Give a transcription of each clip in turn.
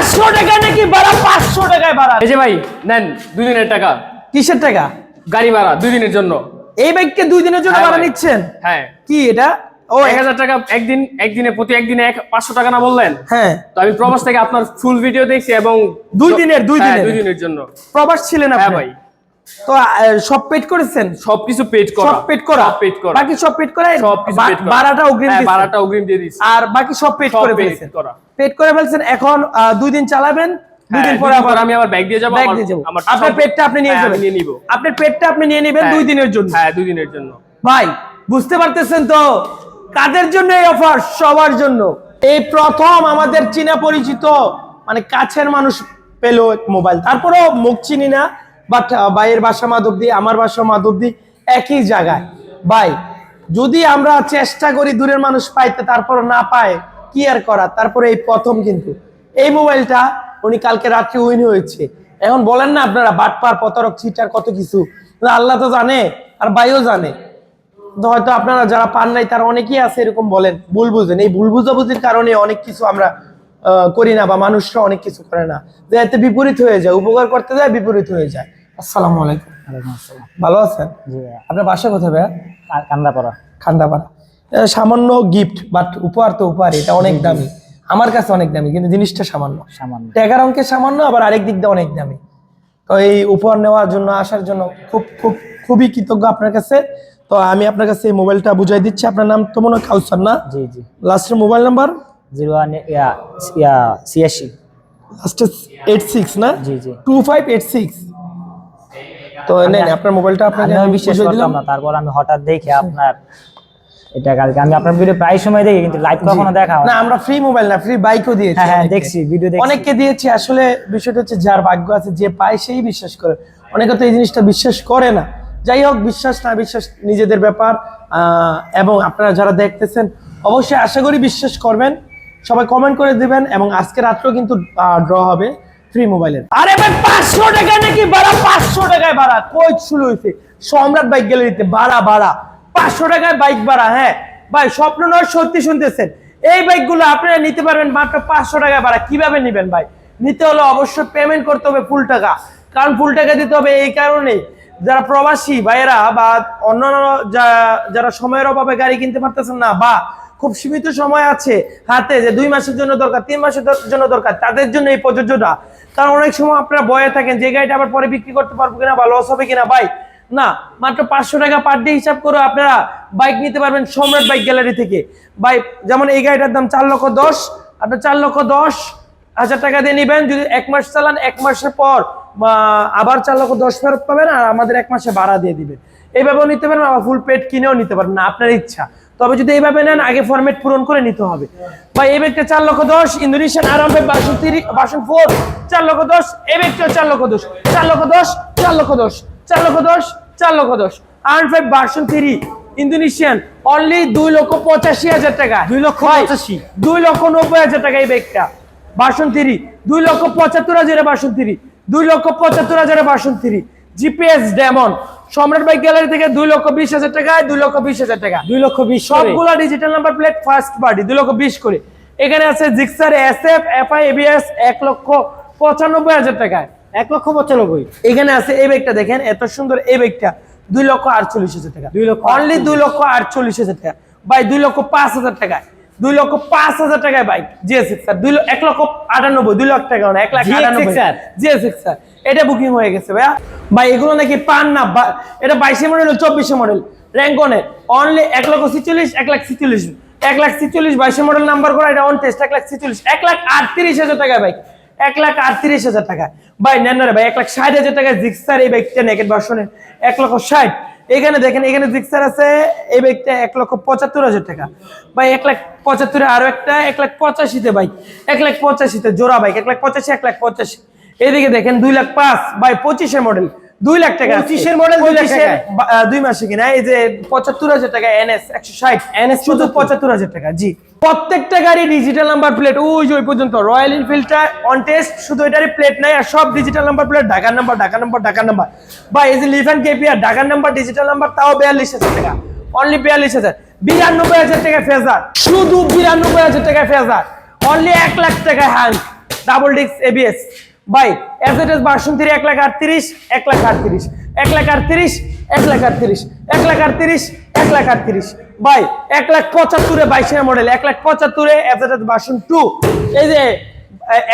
পাঁচশো টাকা নাকি ভাড়া? পাঁচশো টাকায় ভাড়া। এই যে ভাই নেন দুই দিনের টাকা। কিসের টাকা? গাড়ি ভাড়া দুই দিনের জন্য। এই বাইককে দুই দিনের জন্য হ্যাঁ ভাড়া নিচ্ছেন? হ্যাঁ। কি এটা? ও এক হাজার টাকা একদিন একদিনে প্রতি একদিনে এক পাঁচশো টাকা না বললেন? হ্যাঁ। তো আমি প্রবাস থেকে আপনার ফুল ভিডিও দেখছি এবং দুই দিনের, দুই হ্যাঁ, দিনের। দুই দিনের জন্য। প্রবাস ছিলেন হ্যাঁ আপনি? ভাই। তো সব পেড করেছেন? সবকিছু পেড করা। সব পেড করা? পেড করা। বাকি সব পেড করা? সবকিছু বা- পেড করা। ভাড়াটা অগ্রিম হ্যাঁ, দিচ্ছেন। ভাড়াটা অগ্রিম দিয়ে আর বাকি সব পেড করে paid ফেলছেন। পেড করে ফেলছেন। এখন দুই দিন চালাবেন দুই হ্যাঁ, দিন পরে আবার আমি আবার ব্যাগ দিয়ে যাব আমার- দিয়ে আপনার আপনি নিয়ে হ্যাঁ, যাবেন। নিয়ে নিবো। আপনার আপনি নিয়ে নেবেন। দুই দিনের জন্য। হ্যাঁ দুই দিনের জন্য। ভাই বুঝতে পারতেছেন তো? কাদের জন্য এই অফার সবার জন্য। এই প্রথম আমাদের চীনা পরিচিত মানে কাছের মানুষ পেল মোবাইল তারপরেও মুখ চিনি না। বাট ভাইয়ের বাসা মাধবদি, আমার বাসা মাধবদি একই জায়গায়। ভাই, যদি আমরা চেষ্টা করি দূরের মানুষ পাইতে, তারপর না পায়, কি আর করা? তারপরে এই প্রথম কিন্তু। এই মোবাইলটা উনি কালকে রাত্রে উইন হয়েছে। এখন বলেন না আপনারা, বাটপার, প্রতারক, চিটার, কত কিছু। আল্লাহ তো জানে, আর বাইও জানে। হয়তো আপনারা যারা পান নাই, তারা অনেকেই আছে, এরকম বলেন, ভুল বুঝেন। এই ভুল বুঝাবুঝির কারণে অনেক কিছু আমরা করি না বা মানুষরা অনেক কিছু করে না। যে এতে বিপরীত হয়ে যায়, উপকার করতে যায়, বিপরীত হয়ে যায়। আসসালামু আলাইকুম। ভালো আছেন? আপনার বাসা কোথায় ভাইয়া? কান্দাপাড়া। খান্দাপাড়া সামান্য গিফট বাট উপহার তো উপহার এটা অনেক দামি। আমার কাছে অনেক দামি কিন্তু জিনিসটা সামান্য। সামান্য। টাকার অঙ্কে সামান্য আবার আরেক দিক দিয়ে অনেক দামি। তো এই উপহার নেওয়ার জন্য আসার জন্য খুব খুব খুবই কৃতজ্ঞ আপনার কাছে। তো আমি আপনার কাছে এই মোবাইলটা বুঝাই দিচ্ছি। আপনার নাম তো মনে হয় কাউসার না? জি জি। লাস্টের মোবাইল নাম্বার? জিরো ওয়ান ছিয়াশি। লাস্টে এইট সিক্স না? জি জি। টু ফাইভ এইট সিক্স তো নেন আপনার মোবাইলটা আপনাকে আমি বিশ্বাস করতাম না তারপর আমি হঠাৎ দেখে আপনার এটা কালকে আমি আপনার ভিডিও প্রায় সময় দেখি কিন্তু লাইভ কখনো দেখা হয় না। আমরা ফ্রি মোবাইল না ফ্রি বাইকও দিয়েছি হ্যাঁ হ্যাঁ দেখছি ভিডিও দেখছি। অনেককে দিয়েছি আসলে বিষয়টা হচ্ছে যার ভাগ্য আছে যে পায় সেই বিশ্বাস করে। অনেকে তো এই জিনিসটা বিশ্বাস করে না। যাই হোক বিশ্বাস না বিশ্বাস নিজেদের ব্যাপার। এবং আপনারা যারা দেখতেছেন অবশ্যই আশা করি বিশ্বাস করবেন। সবাই কমেন্ট করে দিবেন এবং আজকে রাত্রেও কিন্তু ড্র হবে। ফ্রি মোবাইলের আরে ভাই, পাঁচশো টাকা নাকি ভাড়া? পাঁচশো টাকায় ভাড়া। কই শুরু হয়েছে সম্রাট বাইক গ্যালারিতে ভাড়া ভাড়া। পাঁচশো টাকায় বাইক ভাড়া হ্যাঁ। ভাই, স্বপ্ন নয়, সত্যি শুনতেছেন। এই বাইকগুলো আপনারা নিতে পারবেন মাত্র পাঁচশো টাকা ভাড়া। কীভাবে নেবেন ভাই? নিতে হলে অবশ্যই পেমেন্ট করতে হবে ফুল টাকা। কারণ ফুল টাকা দিতে হবে এই কারণে যারা প্রবাসী ভাইয়েরা বা অন্যান্য যারা সময়ের অভাবে গাড়ি কিনতে পারতেছেন না বা খুব সীমিত সময় আছে হাতে যে দুই মাসের জন্য দরকার, তিন মাসের জন্য দরকার, তাদের জন্য এই প্রযোজ্যটা। কারণ অনেক সময় আপনারা বয়ে থাকেন যে গাড়িটা আবার পরে বিক্রি করতে পারব কিনা বা লস হবে কিনা। ভাই, না, মাত্র পাঁচশো টাকা পার ডে হিসাব করে আপনারা বাইক নিতে পারবেন সম্রাট বাইক গ্যালারি থেকে। ভাই, যেমন এই গাড়িটার দাম চার লক্ষ দশ আপনার চার লক্ষ দশ হাজার টাকা দিয়ে নেবেন, যদি এক মাস চালান, এক মাসের পর আবার চার লক্ষ দশ ফেরত পাবেন আর আমাদের এক মাসে ভাড়া দিয়ে দিবেন এইভাবেও নিতে পারেন আবার ফুল পেট কিনেও নিতে পারবেন না আপনার ইচ্ছা। তবে যদি এইভাবে নেন আগে ফরম্যাট পূরণ করে নিতে হবে। ভাই এই ব্যাগটা চার লক্ষ দশ ইন্দোনেশিয়ান আরাম বাসন থ্রি বাসন ফোর চার লক্ষ দশ এই ব্যাগটা চার লক্ষ দশ চার লক্ষ দশ চার লক্ষ দশ চার লক্ষ দশ চার লক্ষ দশ। আরাম ফাইভ বাসন থ্রি ইন্দোনেশিয়ান অনলি দুই লক্ষ পঁচাশি হাজার টাকা। দুই লক্ষ পঁচাশি। দুই লক্ষ নব্বই হাজার টাকা এই ব্যাগটা বাসন থ্রি দুই লক্ষ পঁচাত্তর হাজারে বাসন থ্রি দুই লক্ষ পঁচাত্তর হাজারে বাসন থ্রি জিপিএস ডেমন। সম্রাট বাইক গ্যালারি থেকে দুই লক্ষ বিশ হাজার টাকায় দুই লক্ষ বিশ হাজার টাকা। দুই লক্ষ বিশ। সবগুলা digital number plate first party দুই লক্ষ বিশ করে। এখানে আছে Gixxer S F FI ABS এক লক্ষ পঁচানব্বই হাজার টাকায়। এক লক্ষ পঁচানব্বই। এখানে আছে এই ব্যাগটা দেখেন এত সুন্দর এই ব্যাগটা দুই লক্ষ আটচল্লিশ হাজার টাকা। দুই লক্ষ অনলি দুই লক্ষ আটচল্লিশ হাজার টাকা। বাই দুই লক্ষ পাঁচ হাজার টাকায়। দুই লক্ষ পাঁচ হাজার টাকায় বাইক জিএসএক্স স্যার দুই এক লক্ষ আটানব্বই দুই লক্ষ টাকা এক লাখ আটানব্বই। স্যার। জিএসএক্স স্যার এটা বুকিং হয়ে গেছে ভাইয়া। ভাই এগুলো নাকি পান না এটা বাইশে মডেল চব্বিশে মডেল র্যাঙ্কনের অনলি এক লক্ষ ছিচল্লিশ এক লাখ ছিচল্লিশ। এক লাখ ছিচল্লিশ বাইশে মডেল নাম্বার করা এটা অন টেস্ট এক লাখ ছিচল্লিশ। এক লাখ আটত্রিশ হাজার টাকায় বাইক এক লাখ আটত্রিশ হাজার টাকা। ভাই নেন রে ভাই এক লাখ ষাট হাজার টাকা জিক্সার এই বাইকটা নেকেট ভার্সনের এক লক্ষ ষাট। এখানে দেখেন, এখানে জিক্সার আছে, এই বাইকটা এক লক্ষ পঁচাত্তর হাজার টাকা। ভাই, এক লাখ পঁচাত্তরে আরও একটা, এক লাখ পঁচাশিতে বাইক এক লাখ পঁচাশিতে জোড়া বাইক এক লাখ পঁচাশি, এক লাখ পঁচাশি। এদিকে দেখেন, দুই লাখ পাঁচ বাই পঁচিশে মডেল দুই লাখ টাকা আছে। 25 এর model দুই লাখ 25 এর টাকায়। বা- আহ, দুই মাসে কিনা এই যে পঁচাত্তর হাজার টাকা এনএস একশো ষাট এনএস শুধু পঁচাত্তর। হাজার টাকা জি। প্রত্যেকটা গাড়ি ডিজিটাল নাম্বার প্লেট ওই যে ওই পর্যন্ত রয়্যাল এনফিল্ডটা অন টেস্ট শুধু এটারই প্লেট নাই আর সব ডিজিটাল নাম্বার প্লেট ঢাকার নাম্বার ঢাকার নাম্বার ঢাকার নাম্বার বা এই যে লিফান কেপিআর ঢাকার নাম্বার ডিজিটাল নাম্বার তাও বিয়াল্লিশ হাজার টাকা। অনলি বিয়াল্লিশ হাজার। বিরানব্বই হাজার টাকা ফেজার। শুধু বিরানব্বই হাজার টাকা ফেজার। অনলি এক লাখ টাকা হ্যান্ড ডাবল ডিক্স এবিএস ভাই এসএস ভার্সন থ্রি এক লাখ আটত্রিশ এক লাখ আটত্রিশ এক লাখ আটত্রিশ এক লাখ আটত্রিশ এক লাখ আটত্রিশ এক লাখ আটত্রিশ। ভাই এক লাখ পঁচাত্তরে বাইশের মডেল এক লাখ পঁচাত্তরে এসএস ভার্সন টু এই যে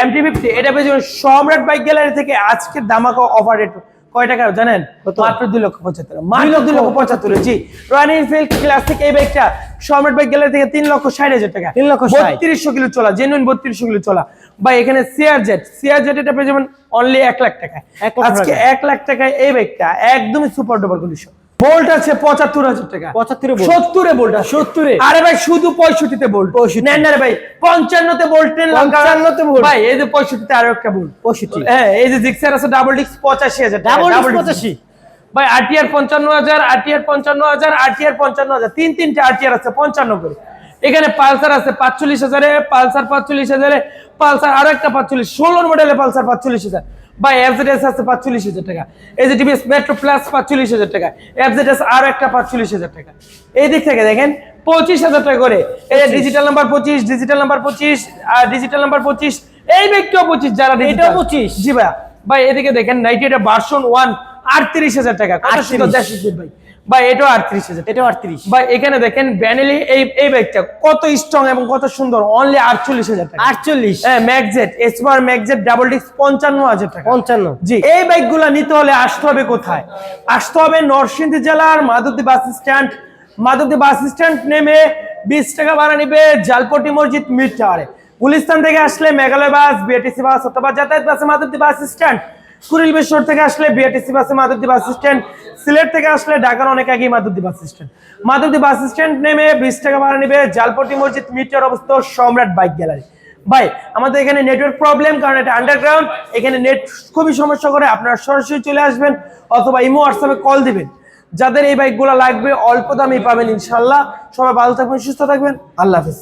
এমটি ফিফটি এটা পেয়েছে সম্রাট বাইক গ্যালারি থেকে আজকে দামাকা অফার রেট কয় টাকা জানেন? মাত্র দুই লক্ষ পঁচাত্তর। মাত্র দুই লক্ষ পঁচাত্তর জি। রয়্যাল এনফিল্ড ক্লাসিক এই বাইকটা সম্রাট বাইক গ্যালারি থেকে তিন লক্ষ ষাট হাজার টাকা। তিন লক্ষ বত্রিশশো কিলো চলা জেনুইন বত্রিশশো কিলো চলা। বা এখানে সিআর জেট সিআর জেট এটা পেয়ে যাবেন অনলি এক লাখ টাকা আজকে এক লাখ টাকায় এই বাইকটা একদমই সুপার ডুপার কন্ডিশন বোল্ট আছে পঁচাত্তর হাজার টাকা। 75 এ bolt। সত্তরে বোল্ট সত্তরে। আরে ভাই শুধু পঁয়ষট্টিতে বোল্ট নেন না রে ভাই পঞ্চান্নতে বোল্ট ট্রেন 55 তে ভাই এই যে পঁয়ষট্টিতে আরও একটা বোল্ট পঁয়ষট্টি। হ্যাঁ এই যে জিক্সার আছে ডাবল ডিস্ক পঁচাশি হাজার টাকা, Double ভাই আরটিআর পঞ্চান্ন হাজার আরটিআর পঞ্চান্ন হাজার আরটিআর পঞ্চান্ন হাজার। তিন তিনটে আরটিআর আছে পঞ্চান্ন করে এখানে পালসার আছে পাঁচচল্লিশ হাজারে পালসার পাঁচচল্লিশ হাজারে পালসার আরও একটা পাঁচচল্লিশ ষোলোর মডেলে পালসার পাঁচচল্লিশ হাজার। ভাই এফজেডএস আছে পাঁচচল্লিশ হাজার টাকা। এই যে টিভিএস মেট্রো প্লাস পাঁচচল্লিশ হাজার টাকা এফজেডএস আরও একটা পাঁচচল্লিশ হাজার টাকা। এই দিক থেকে দেখেন পঁচিশ হাজার টাকা করে। এই ডিজিটাল নাম্বার পঁচিশ ডিজিটাল নাম্বার পঁচিশ আর ডিজিটাল নাম্বার পঁচিশ এই ব্যক্তিও পঁচিশ যারা digital। 25 জি ভাই ভাই এদিকে দেখেন নাইটি এটা ভার্সন ওয়ান আটত্রিশ হাজার টাকা। কত সুন্দর দেশি ভাই। ভাই এটাও আটত্রিশ হাজার। এটাও আটত্রিশ। ভাই এখানে দেখেন ব্যানেলি এই এই বাইকটা কত স্ট্রং এবং কত সুন্দর। অনলি আটচল্লিশ হাজার টাকা। আটচল্লিশ। হ্যাঁ ম্যাকজেট এসপার ম্যাকজেট ডাবল ডিস্ক পঞ্চান্ন হাজার টাকা। পঞ্চান্ন। জি এই বাইকগুলা নিতে হলে আসতে হবে কোথায়? আসতে হবে নরসিংদী জেলার Madhabdi bus stand Madhabdi bus stand নেমে বিশ টাকা ভাড়া নিবে জালপটি মসজিদ মিড টাওয়ারে গুলিস্তান থেকে আসলে মেঘালয় বাস বিএটিসি বাস অথবা যাতায়াত বাসে মাধবদী বাস স্ট্যান্ড কুড়িল বেশর থেকে আসলে বিএটিসি বাসে মাধবদী বাস স্ট্যান্ড সিলেট থেকে আসলে ঢাকার অনেক আগেই Madhabdi bus stand Madhabdi bus stand নেমে বিশ টাকা ভাড়া নিবে জালপটি মসজিদ মিটার অবস্থিত সম্রাট বাইক গ্যালারি। ভাই, আমাদের এখানে নেটওয়ার্ক প্রবলেম কারণ এটা আন্ডারগ্রাউন্ড এখানে নেট খুবই সমস্যা করে আপনারা সরাসরি চলে আসবেন অথবা ইমো হোয়াটসঅ্যাপে কল দিবেন। যাদের এই বাইকগুলো লাগবে অল্প দামে পাবেন ইনশাল্লাহ সবাই ভালো থাকবেন, সুস্থ থাকবেন। আল্লাহ হাফিজ।